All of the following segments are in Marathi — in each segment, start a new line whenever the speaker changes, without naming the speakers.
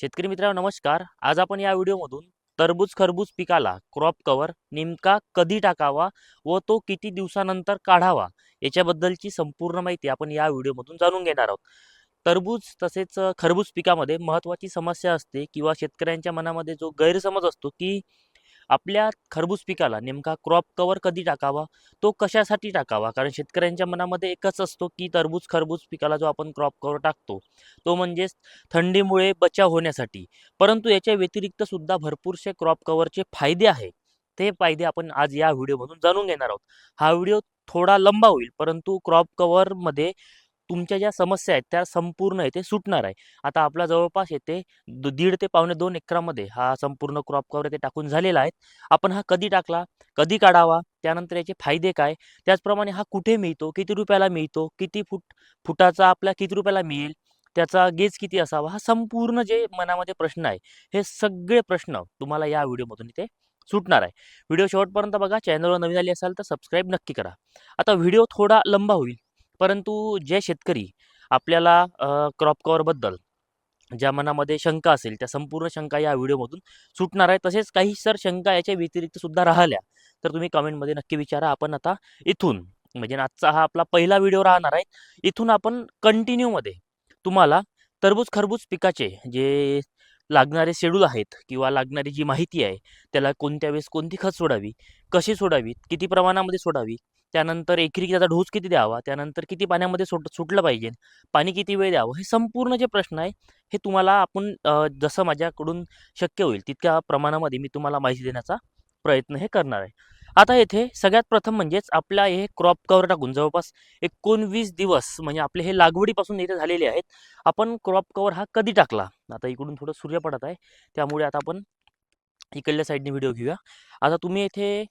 शेतकरी मित्रांनो नमस्कार. आज आपण या व्हिडिओमधून तरबूज खरबूज पिकाला क्रॉप कवर नेमका कधी टाकावा व तो किती दिवसानंतर काढावा याच्याबद्दलची संपूर्ण माहिती आपण या व्हिडिओमधून जाणून घेणार आहोत. तरबूज तसेच खरबूज पिकामध्ये महत्त्वाची समस्या असते किंवा शेतकऱ्यांच्या मनामध्ये जो गैरसमज असतो की आपल्या खरबूज पिकाला नेमका क्रॉप कवर कधी टाकावा? तो कशासाठी टाकावा? कारण शेतकऱ्यांच्या मनामध्ये एकच असतो की तरबूज खरबूज पिकाला जो आपण क्रॉप कवर टाकतो तो म्हणजेच थंडीमुळे बचाव होण्यासाठी. परंतु याच्या व्यतिरिक्त सुद्धा भरपूरसे क्रॉप कवरचे फायदे आहे ते फायदे आपण आज या व्हिडिओमधून जाणून घेणार आहोत. हा व्हिडिओ थोडा लंबा होईल परंतु क्रॉप कव्हरमध्ये तुमच्या ज्या समस्या आहेत त्या संपूर्ण येथे सुटणार आहे. आता आपला जवळपास येथे द- दीड ते पावणे दोन एकरामध्ये हा संपूर्ण क्रॉप कवर येथे टाकून झालेला आहे. आपण हा कधी टाकला कधी काढावा त्यानंतर याचे फायदे काय? त्याचप्रमाणे हा कुठे मिळतो किती रुपयाला मिळतो किती फूट फुटाचा आपल्या किती रुपयाला मिळेल त्याचा गेज किती असावा हा संपूर्ण जे मनामध्ये प्रश्न आहे हे सगळे प्रश्न तुम्हाला या व्हिडिओमधून इथे सुटणार आहे. व्हिडिओ शेवटपर्यंत बघा चॅनलवर नवीन आली असाल तर सबस्क्राईब नक्की करा. आता व्हिडिओ थोडा लंबा होईल. परंतु जे शेतकरी आपल्याला क्रॉप कव्हरबद्दल ज्या मनामध्ये शंका असेल त्या संपूर्ण शंका या व्हिडिओमधून सुटणार आहे. तसेच काही सर शंका याच्या व्यतिरिक्त सुद्धा राहिल्या तर तुम्ही कमेंटमध्ये नक्की विचारा. आपण आता इथून म्हणजे आजचा हा आपला पहिला व्हिडिओ राहणार आहे. इथून आपण कंटिन्यूमध्ये तुम्हाला टरबूज खरबूज पिकाचे जे लागणारे शेड्यूल आहेत किंवा लागणारी जी माहिती आहे त्याला कोणत्या वेळेस कोणती खत सोडावी कशी सोडावी किती प्रमाणामध्ये सोडावी त्यानंतर एकरी त्याचा डोस किती द्यावा त्यानंतर किती पाण्यामध्ये सुट सुटलं पाहिजे पाणी किती वेळ द्यावं हे संपूर्ण जे प्रश्न आहे हे तुम्हाला आपण जसं माझ्याकडून शक्य होईल तितक्या प्रमाणामध्ये मी तुम्हाला माहिती देण्याचा प्रयत्न हे करणार आहे. आता येथे सगळ्यात प्रथम म्हणजेच आपल्या हे क्रॉप कवर टाकून जवळपास एकोणवीस दिवस म्हणजे आपले हे लागवडीपासून इथे झालेले आहेत आपण क्रॉप कवर हा कधी टाकला? आता इकडून थोडं सूर्य पडत आहे. त्यामुळे आता आपण इकडल्या साईडने व्हिडिओ घेऊया. आता तुम्ही येथे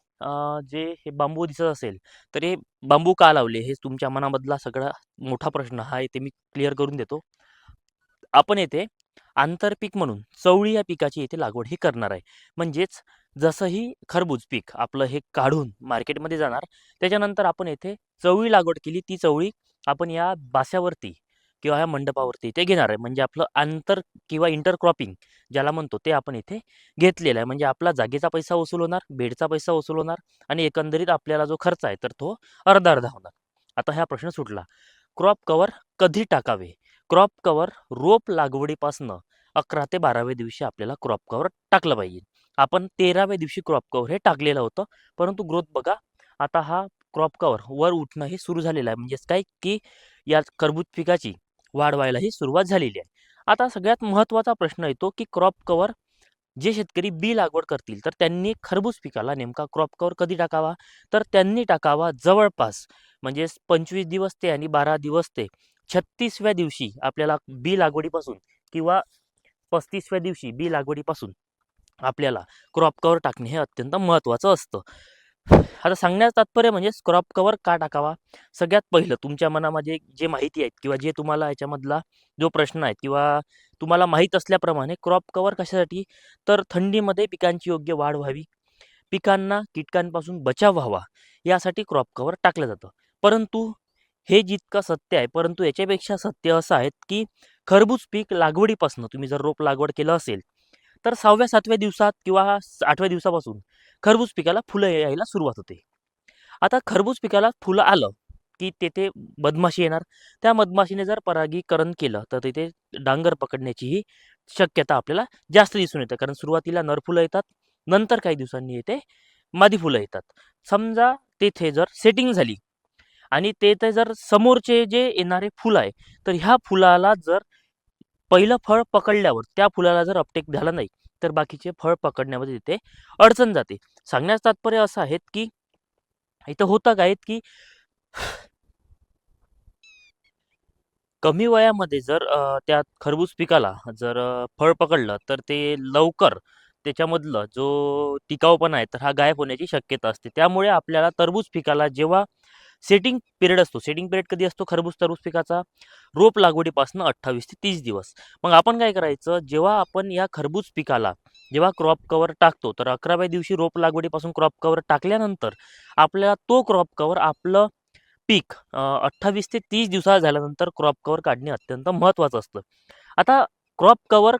जे हे बांबू दिसत असेल तर हे बांबू का लावले? हे तुमच्या मनामधला सगळा मोठा प्रश्न हा येथे मी क्लिअर करून देतो. आपण येथे आंतरपीक म्हणून चवळी या पिकाची येथे लागवड ही करणार आहे. म्हणजेच जसंही खरबूज पीक आपलं हे काढून मार्केटमध्ये जाणार त्याच्यानंतर आपण येथे चवळी लागवड केली. ती चवळी आपण या बास्यावरती किंवा ह्या मंडपावरती ते घेणार आहे. म्हणजे आपलं आंतर किंवा इंटर क्रॉपिंग ज्याला म्हणतो ते आपण इथे घेतलेलं आहे. म्हणजे आपला जागेचा पैसा वसूल होणार बेडचा पैसा वसूल होणार आणि एकंदरीत आपल्याला जो खर्च आहे तर तो अर्धा अर्धा होणार. आता हा प्रश्न सुटला. क्रॉप कवर कधी टाकावे? क्रॉप कवर रोप लागवडीपासनं अकरा ते बाराव्या दिवशी आपल्याला क्रॉप कवर टाकलं पाहिजे. आपण तेराव्या दिवशी क्रॉप कवर हे टाकलेलं होतं. परंतु ग्रोथ बघा आता हा क्रॉप कवर वर उठणं हे सुरू झालेलं आहे. म्हणजेच काय? की या खरबूज पिकाची वाढ ही सुरुवात झालेली आहे. आता सगळ्यात महत्त्वाचा प्रश्न येतो की क्रॉप कवर जे शेतकरी बी लागवड करतील तर त्यांनी खरबूज पिकाला नेमका क्रॉप कवर कधी टाकावा? तर त्यांनी टाकावा जवळपास म्हणजे पंचवीस दिवस ते आणि बारा दिवस ते छत्तीसव्या दिवशी आपल्याला बी लागवडीपासून किंवा पस्तीसव्या दिवशी बी लागवडीपासून आपल्याला क्रॉप कवर टाकणे हे अत्यंत महत्त्वाचं असतं. आता सांगण्याचं तात्पर्य म्हणजे स्क्रॉप कवर का टाकावा? सगळ्यात पहिलं तुमच्या मनामध्ये जे माहिती आहेत किंवा जे तुम्हाला याच्यामधला जो प्रश्न आहे किंवा तुम्हाला माहीत असल्याप्रमाणे क्रॉप कवर कशासाठी? तर थंडीमध्ये पिकांची योग्य वाढ व्हावी. पिकांना कीटकांपासून बचाव व्हावा. यासाठी क्रॉप कवर टाकलं जातं. परंतु हे जितकं सत्य आहे परंतु याच्यापेक्षा सत्य असं आहे की खरबूज पीक लागवडीपासून तुम्ही जर रोप लागवड केलं असेल तर सहाव्या सातव्या दिवसात किंवा आठव्या दिवसापासून खरबूज पिकाला फुलं यायला सुरुवात होते. आता खरबूज पिकाला फुलं आलं की तेथे मधमाशी येणार. त्या मधमाशीने जर परागीकरण केलं तर तिथे डांगर पकडण्याचीही शक्यता आपल्याला जास्त दिसून येते. कारण सुरुवातीला नर फुलं येतात नंतर काही दिवसांनी येते मादी फुलं येतात. समजा तेथे जर सेटिंग झाली आणि तेथे जर समोरचे जे येणारे फुलं आहे तर ह्या फुलाला जर पहिलं फळ पकडल्यावर त्या फुलाला जर अपटेक झाला नाही तर बाकीचे फळ पकडण्यामध्ये तिथे अडचण जाते. सांगण्याचं तात्पर्य असं आहेत की इथं होतं काय की कमी वयामध्ये जर त्या खरबूज पिकाला जर फळ पकडलं तर ते लवकर त्याच्यामधलं जो टिकाऊपणा आहे तर हा गायब होण्याची शक्यता असते. त्यामुळे आपल्याला टरबूज पिकाला जेव्हा सेटिंग पिरियड असतो. सेटिंग पिरियड कधी असतो? खरबूज तरबूज पिकाचा रोप लागवडीपासून अठ्ठावीस ते तीस दिवस. मग आपण काय करायचं? जेव्हा आपण या खरबूज पिकाला जेव्हा क्रॉप कवर टाकतो तर अकराव्या दिवशी रोप लागवडीपासून क्रॉप कवर टाकल्यानंतर आपल्याला तो क्रॉप कवर आपलं पीक अठ्ठावीस ते तीस दिवसात झाल्यानंतर क्रॉप कवर काढणे अत्यंत महत्त्वाचं असतं. आता क्रॉप कवर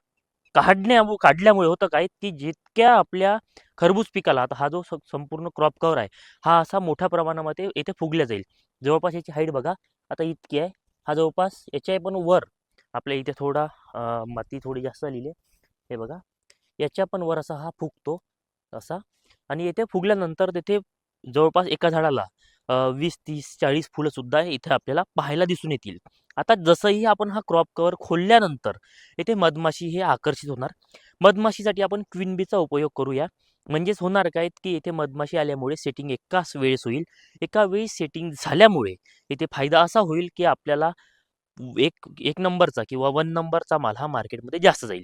काढण्या काढल्यामुळे होतं काय? की जितक्या आपल्या खरबूज पिकाला आता हा जो संपूर्ण क्रॉप कव्हर आहे हा असा मोठ्या प्रमाणामध्ये येथे फुगल्या जाईल. जवळपास याची हाईट बघा आता इतकी आहे. हा जवळपास याच्या पण वर आपल्या इथे थोडा माती थोडी जास्त झालेली आहे. हे बघा याच्या पण वर असा हा फुगतो असा. आणि येथे फुगल्यानंतर तेथे जवळपास एका झाडाला वीस तीस चाळीस फुलंसुद्धा इथे आपल्याला पाहायला दिसून येतील. आता जसंही आपण हा क्रॉप कवर खोलल्यानंतर येथे मधमाशी हे आकर्षित होणार. मधमाशीसाठी आपण क्विन बीचा उपयोग करूया. म्हणजेच होणार काय की येथे मधमाशी आल्यामुळे सेटिंग एकाच वेळेस होईल. एका वेळी सेटिंग झाल्यामुळे येथे फायदा असा होईल की आपल्याला एक एक नंबरचा किंवा वन नंबरचा माल हा मार्केटमध्ये जास्त जाईल.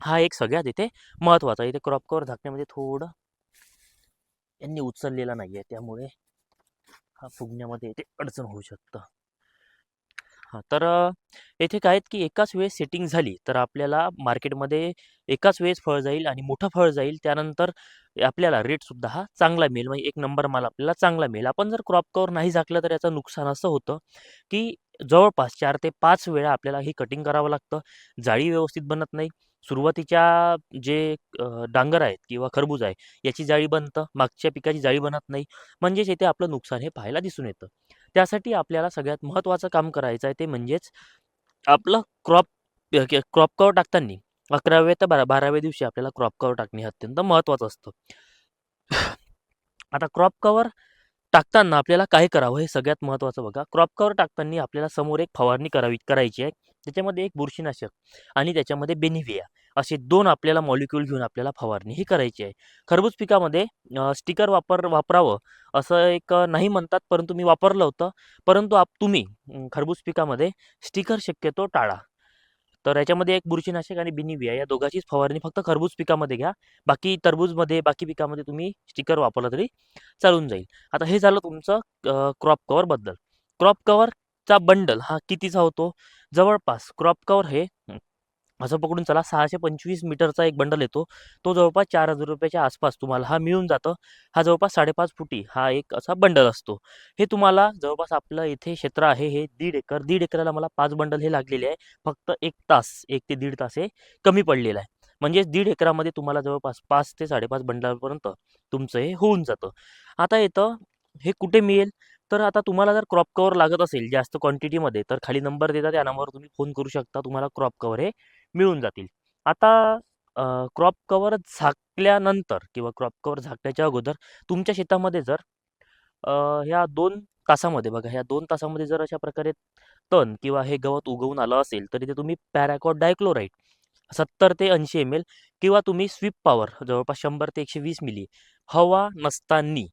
हा एक सगळ्यात इथे महत्त्वाचा इथे क्रॉप कवर झाकण्यामध्ये थोडं यांनी उचललेला नाही आहे त्यामुळे हा फुगण्यामध्ये येथे अडचण होऊ शकतं. हां तर येथे काय आहेत की एकाच वेळेस सेटिंग झाली तर आपल्याला मार्केटमध्ये एकाच वेळेस फळ जाईल आणि मोठं फळ जाईल त्यानंतर आपल्याला रेटसुद्धा हा चांगला मिळेल. म्हणजे एक नंबर माल आपल्याला चांगला मिळेल. आपण जर क्रॉप कवर नाही झाकलं तर याचं नुकसान असं होतं की जवळपास चार ते पाच वेळा आपल्याला ही कटिंग करावं लागतं. जाळी व्यवस्थित बनत नाही. सुरुवातीच्या जे अ, डांगर आहेत किंवा खरबूज आहे याची जाळी बनतं मागच्या पिकाची जाळी बनत नाही. म्हणजेच येथे आपलं नुकसान हे पाहायला दिसून येतं. त्यासाठी आपल्याला सगळ्यात महत्त्वाचं काम करायचं आहे ते म्हणजेच आपलं क्रॉप क्रॉप कवर टाकताना अकराव्या ते बारा बाराव्या दिवशी आपल्याला क्रॉप कवर टाकणे हे अत्यंत महत्त्वाचं असतं. आता क्रॉप कवर टाकताना आपल्याला काय करावं हे सगळ्यात महत्त्वाचं बघा. क्रॉप कवर टाकताना आपल्याला समोर एक फवारणी करावी करायची आहे. त्याच्यामध्ये एक बुरशीनाशक आणि त्याच्यामध्ये बेनिव्हिया असे दोन आपल्याला मॉलिक्यूल घेऊन आपल्याला फवारणी ही करायची आहे. खरबूज पिकामध्ये स्टिकर वापर वापरावं असं एक नाही म्हणतात परंतु मी वापरलं होतं. परंतु आप तुम्ही खरबूज पिकामध्ये स्टिकर शक्यतो टाळा. तर याच्यामध्ये एक बुरशीनाशक आणि बिनिविया या दोघांचीच फवारणी फक्त खरबूज पिकामध्ये घ्या. बाकी टरबूजमध्ये बाकी पिकामध्ये तुम्ही स्टिकर वापरला तरी चालून जाईल. आता हे झालं तुमचं क्रॉप कवरबद्दल क्रॉप कवरचा बंडल हा कितीचा होतो? जवळपास क्रॉप कवर हे असं पकडून चला सहाशे पंचवीस मीटरचा एक बंडल येतो. तो जवळपास चार हजार रुपयाच्या आसपास तुम्हाला हा मिळून जातं. हा जवळपास साडेपाच फुटी हा एक असा बंडल असतो. हे तुम्हाला जवळपास आपलं इथे क्षेत्र आहे हे दीड एकर. दीड एकराला मला पाच बंडल हे लागलेले आहे. फक्त एक तास एक ते दीड तास हे कमी पडलेलं आहे. म्हणजेच दीड एकरामध्ये तुम्हाला जवळपास पाच ते साडेपाच बंडलापर्यंत तुमचं हे होऊन जातं. आता येतं हे कुठे मिळेल? तर आता तुम्हाला जर क्रॉप कवर लागत असेल जास्त क्वांटिटीमध्ये तर खाली नंबर देतात त्या नंबरवर तुम्ही फोन करू शकता तुम्हाला क्रॉप कवर हे मिळून जातील. आता क्रॉप कवर झाकल्यानंतर किंवा क्रॉप कवर झाकण्याच्या अगोदर तुमच्या शेतामध्ये जर ह्या दोन तासामध्ये बघा ह्या दोन तासामध्ये जर अशा प्रकारे तण किंवा हे गवत उगवून आलं असेल तर इथे तुम्ही पॅराकॉट डायक्लोराईड सत्तर ते ऐंशी एम एल किंवा तुम्ही स्वीप पॉवर जवळपास शंभर ते एकशे वीस मिली हवा नसतानी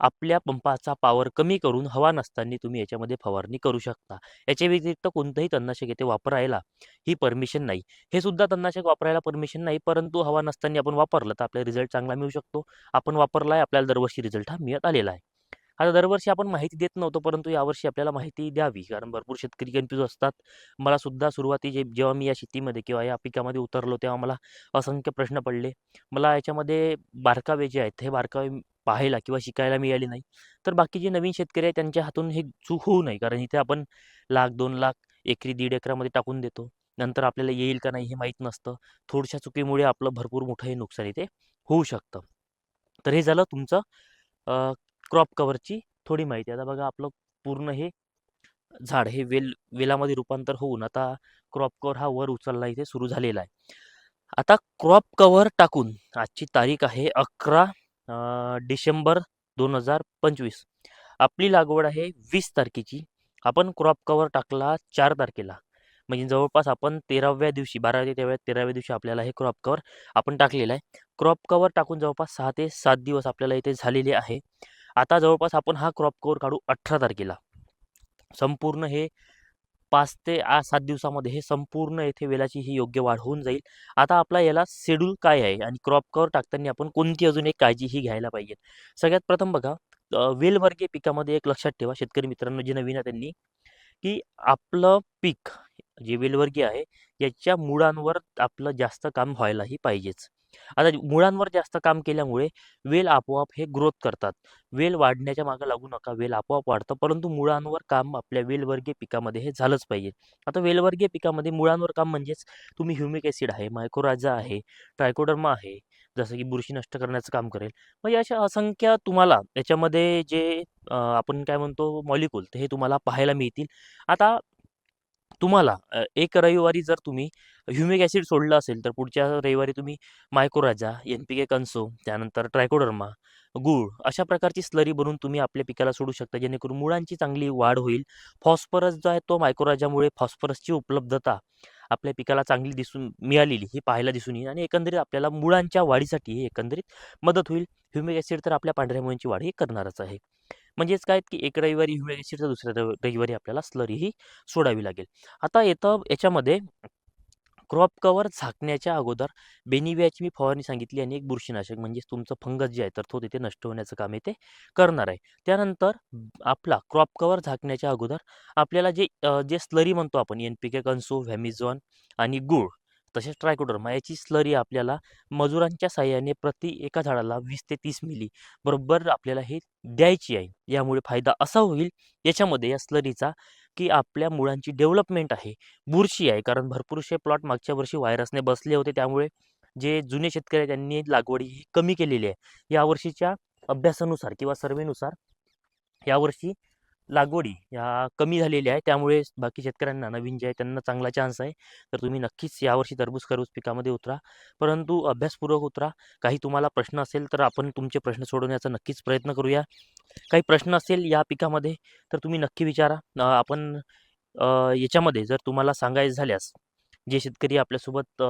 आपल्या पंपाचा पॉवर कमी करून हवा नसताना तुम्ही याच्यामध्ये फवारणी करू शकता. याच्या व्यतिरिक्त कोणतंही तणनाशक येथे वापरायला ही परमिशन नाही. हे सुद्धा तणनाशक वापरायला परमिशन नाही परंतु हवा नसताना आपण वापरलं तर आपल्याला रिझल्ट चांगला मिळू शकतो. आपण वापरला आहे आपल्याला दरवर्षी रिझल्ट हा मिळत आलेला आहे. आता दरवर्षी आपण माहिती देत नव्हतो परंतु यावर्षी आपल्याला माहिती द्यावी कारण भरपूर शेतकरी कन्फ्यूज असतात. मला सुद्धा सुरुवातीचे जेव्हा मी या शेतीमध्ये किंवा या पिकामध्ये उतरलो तेव्हा मला असंख्य प्रश्न पडले. मला याच्यामध्ये बारकावे जे आहेत हे बारकावे पाहायला किंवा शिकायला मिळाली नाही. तर बाकी जे नवीन शेतकरी आहे त्यांच्या हातून हे चूक होऊ नये. कारण इथे आपण लाख दोन लाख एकरी दीड एकरामध्ये टाकून देतो. नंतर आपल्याला येईल का नाही हे माहीत नसतं. थोडशा चुकीमुळे आपलं भरपूर मोठं हे नुकसान इथे होऊ शकतं. तर हे झालं तुमचं क्रॉप कवरची थोडी माहिती. आता बघा आपलं पूर्ण हे झाड हे वेल वेलामध्ये रूपांतर होऊन आता क्रॉप कवर हा वर उचलला इथे सुरू झालेला आहे. आता क्रॉप कवर टाकून आजची तारीख आहे अकरा डिसेंबर दोन हजार पंचवीस. आपली लागवड आहे वीस तारखेची. आपण क्रॉप कवर टाकला चार तारखेला. म्हणजे जवळपास आपण तेराव्या दिवशी बारा ते तेराव्या तेराव्या दिवशी आपल्याला हे क्रॉप कवर आपण टाकलेलं आहे. क्रॉप कवर टाकून जवळपास सहा ते सात दिवस आपल्याला इथे झालेले आहे. आता जवळपास आपण हा क्रॉप कवर काढू अठरा तारखेला. संपूर्ण हे पाच ते आ सात दिवसामध्ये हे संपूर्ण येथे वेलाची ही योग्य वाढ होऊन जाईल. आता आपला याला शेड्यूल काय आहे आणि क्रॉप कवर टाकताना आपण कोणती अजून एक काळजी ही घ्यायला पाहिजे? सगळ्यात प्रथम बघा वेलवर्गीय पिकामध्ये एक लक्षात ठेवा शेतकरी मित्रांनो जे नवीन आहे त्यांनी की आपलं पीक जे वेलवर्गीय आहे याच्या मुळांवर आपलं जास्त काम व्हायलाही पाहिजेच. आता मुळांवर जास्त काम केल्यामुळे वेल आपोआप हे ग्रोथ करतात. वेल वाढण्याच्या मागं लागू नका वेल आपोआप वाढतं परंतु मुळांवर काम आपल्या वेलवर्गीय पिकामध्ये हे झालंच पाहिजे. आता वेलवर्गीय पिकामध्ये मुळांवर काम म्हणजेच तुम्ही ह्युमिक ॲसिड आहे मायक्रोराजा आहे ट्रायकोडर्मा आहे जसं की बुरशी नष्ट करण्याचं काम करेल. म्हणजे अशा असंख्य तुम्हाला याच्यामध्ये जे आपण काय म्हणतो मॉलिक्यूल हे तुम्हाला पाहायला मिळतील. आता तुम्हाला एक रविवारी जर तुम्ही ह्युमिक ॲसिड सोडलं असेल तर पुढच्या रविवारी तुम्ही मायक्रोराजा एन पी के कन्सो त्यानंतर ट्रायकोडर्मा गूळ अशा प्रकारची स्लरी बनवून तुम्ही आपल्या पिकाला सोडू शकता जेणेकरून मुळांची चांगली वाढ होईल. फॉस्फरस जो आहे तो मायक्रोराजामुळे फॉस्फरसची उपलब्धता आपल्या पिकाला चांगली दिसून मिळालेली ही पाहायला दिसून येईल आणि एकंदरीत आपल्याला मुळांच्या वाढीसाठी हे एकंदरीत मदत होईल. ह्युमिक ॲसिड तर आपल्या पांढऱ्या मुळांची वाढ ही करणारच आहे. म्हणजेच काय की एक रविवारी ह्युमिक ॲसिड तर दुसऱ्या रविवारी आपल्याला स्लरी ही सोडावी लागेल. आता येतं याच्यामध्ये क्रॉप कवर झाकण्याच्या अगोदर बेनिव्याची मी फवारणी सांगितली आणि एक बुरशीनाशक म्हणजेच तुमचं फंगस जे आहे तर तो तिथे नष्ट होण्याचं काम येते करणार आहे. त्यानंतर आपला क्रॉप कवर झाकण्याच्या अगोदर आपल्याला जे जे स्लरी म्हणतो आपण एन पी के कन्सो व्हॅमिझॉन आणि गूळ तसेच ट्रायकोडर्मा याची स्लरी आपल्याला मजुरांच्या साह्याने प्रति एका झाडाला वीस ते तीस मिली बरोबर आपल्याला हे द्यायची आहे. यामुळे फायदा असा होईल याच्यामध्ये या स्लरीचा की आपल्या मुळांची डेव्हलपमेंट आहे. बुरशी आहे कारण भरपूरसे प्लॉट मागच्या वर्षी व्हायरसने बसले होते. त्यामुळे जे जुने शेतकरी आहेत त्यांनी लागवडी ही कमी केलेली आहे. यावर्षीच्या अभ्यासानुसार किंवा सर्वेनुसार यावर्षी लागवडी ह्या कमी झालेल्या आहे त्यामुळे बाकी शेतकऱ्यांना नवीन जे आहे त्यांना चांगला चान्स आहे. तर तुम्ही नक्कीच यावर्षी टरबूज खरबूज पिकामध्ये उतरा. परंतु अभ्यासपूर्वक उतरा. काही तुम्हाला प्रश्न असेल तर आपण तुमचे प्रश्न सोडवण्याचा नक्कीच प्रयत्न करूया. काही प्रश्न असेल या पिकामध्ये तर तुम्ही नक्की विचारा. आपण याच्यामध्ये जर तुम्हाला सांगायचं झाल्यास जे शेतकरी आपल्यासोबत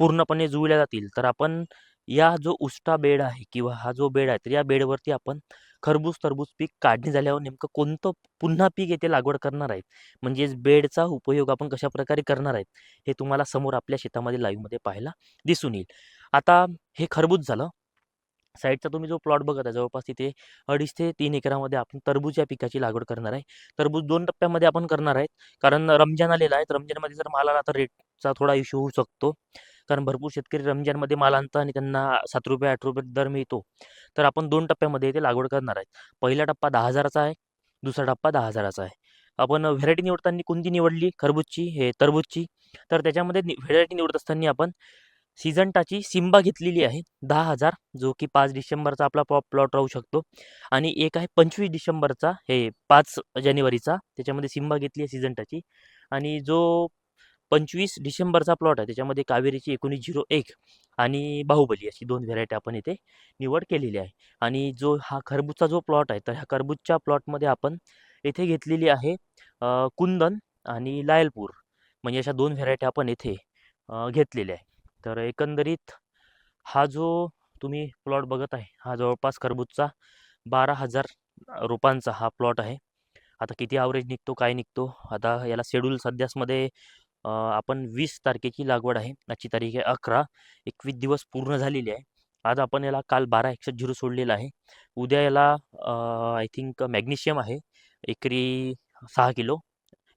पूर्णपणे जुळल्या जातील तर आपण या जो उष्टा बेड आहे किंवा हा जो बेड आहे तर या बेडवरती आपण खरबूज तरबूज पीक काढणी झाल्यावर नेमकं कोणतं पुन्हा पीक येथे लागवड करणार आहेत? म्हणजेच बेडचा उपयोग आपण कशा प्रकारे करणार आहेत? हे तुम्हाला समोर आपल्या शेतामध्ये लाईव्हमध्ये पाहायला दिसून येईल. आता हे खरबूज झालं. साईडचा तुम्ही जो प्लॉट बघत आहे जवळपास तिथे अडीच ते तीन एकरामध्ये आपण टरबूज या पिकाची लागवड करणार आहे. तरबूज दोन टप्प्यामध्ये आपण करणार आहेत. कारण रमजान आलेला आहे. तर रमजानमध्ये जर माल आला तर रेटचा थोडा इश्यू होऊ शकतो. कारण भरपूर शेतकरी रमजानमध्ये माल आणतात आणि त्यांना सात रुपये आठ रुपये दर मिळतो. तर आपण दोन टप्प्यामध्ये इथे लागवड करणार आहेत. पहिला टप्पा दहा हजाराचा आहे दुसरा टप्पा दहा हजाराचा आहे. आपण व्हेरायटी निवडताना कोणती निवडली? खरबूजची हे तरबूजची तर त्याच्यामध्ये व्हेरायटी निवडत असताना आपण सिजंटाची सिम्बा घेतलेली आहे दहा हजार जो की पाच डिसेंबरचा आपला प्लॉ प्लॉट राहू शकतो. आणि एक आहे पंचवीस डिसेंबरचा हे पाच जानेवारीचा त्याच्यामध्ये सिम्बा घेतली आहे सिजंटाची आणि जो पंचवीस डिसेंबरचा प्लॉट आहे. त्याच्यामध्ये कावेरीची एकोणीस झिरो एक आणि बाहुबली अशी दोन व्हेरायटी आपण इथे निवड केलेली आहे. आणि जो हा खरबूजचा जो प्लॉट आहे तर ह्या खरबूजच्या प्लॉटमध्ये आपण येथे घेतलेली आहे कुंदन आणि लायलपूर. म्हणजे अशा दोन व्हेरायटी आपण येथे घेतलेल्या आहे. तर एकंदरीत हा जो तुम्ही प्लॉट बघत आहे हा जवळपास खरबूजचा बारा हजार रोपांचा हा प्लॉट आहे. आता किती ॲव्हरेज निघतो काय निघतो आता याला शेड्यूल सध्यासमध्ये आपण वीस तारखेची लागवड आहे. आजची तारीख आहे अकरा. एकवीस दिवस पूर्ण झालेली आहे. आज आपण याला काल बारा एकशे झिरो सोडलेला आहे. उद्या याला आय थिंक मॅग्नेशियम आहे. एकरी सहा किलो.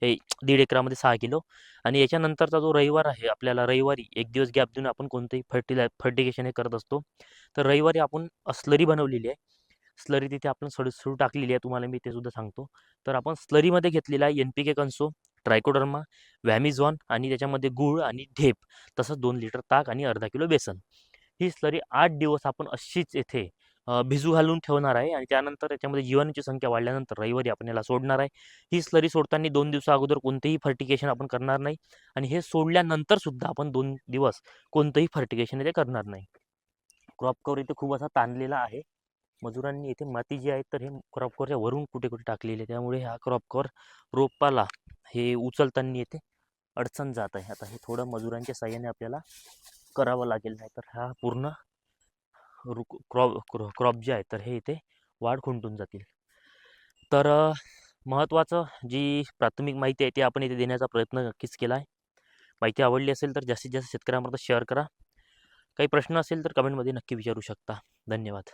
हे दीड एकरामध्ये सहा किलो. आणि याच्यानंतरचा जो रविवार आहे आपल्याला रविवारी एक दिवस गॅप देऊन आपण कोणतंही फर्टिलाय फर्टिगेशन हे करत असतो. तर रविवारी आपण स्लरी बनवलेली आहे. स्लरी तिथे आपण सडू सुरू टाकलेली आहे. तुम्हाला मी ते सुद्धा सांगतो. तर आपण स्लरीमध्ये घेतलेला आहे एन पी के कन्सो. ट्रायकोडर्मा व्हॅमिझॉन आणि त्याच्यामध्ये गूळ आणि ढेप तसंच दोन लिटर ताक आणि अर्धा किलो बेसन. ही स्लरी आठ दिवस आपण अशीच येथे भिजू घालून ठेवणार आहे आणि त्यानंतर याच्यामध्ये जीवाणूची संख्या वाढल्यानंतर रविवारी आपण याला सोडणार आहे. ही स्लरी सोडताना दोन दिवसा अगोदर कोणतेही फर्टिकेशन आपण करणार नाही आणि हे सोडल्यानंतर सुद्धा आपण दोन दिवस कोणतंही फर्टिकेशन इथे करणार नाही. क्रॉप कवर इथे खूप असा ताणलेला आहे. मजुरांनी इथे माती जी आहे तर हे क्रॉप कवरच्या वरून कुठे कुठे टाकलेली आहे. त्यामुळे हा क्रॉप कवर रोपाला हे उचलताना येते अडचण जात आहे. आता हे थोडं मजुरांच्या साह्याने आपल्याला करावं लागेल नाही तर हा पूर्ण रु क्रॉप क्रॉप जे आहे तर हे इथे वाढ खुंटून जातील. तर महत्त्वाचं जी प्राथमिक माहिती आहे ती आपण इथे देण्याचा प्रयत्न नक्कीच केला आहे. माहिती आवडली असेल तर जास्तीत जास्त शेतकऱ्यांपर्यंत शेअर करा. काही प्रश्न असेल तर कमेंटमध्ये नक्की विचारू शकता. धन्यवाद.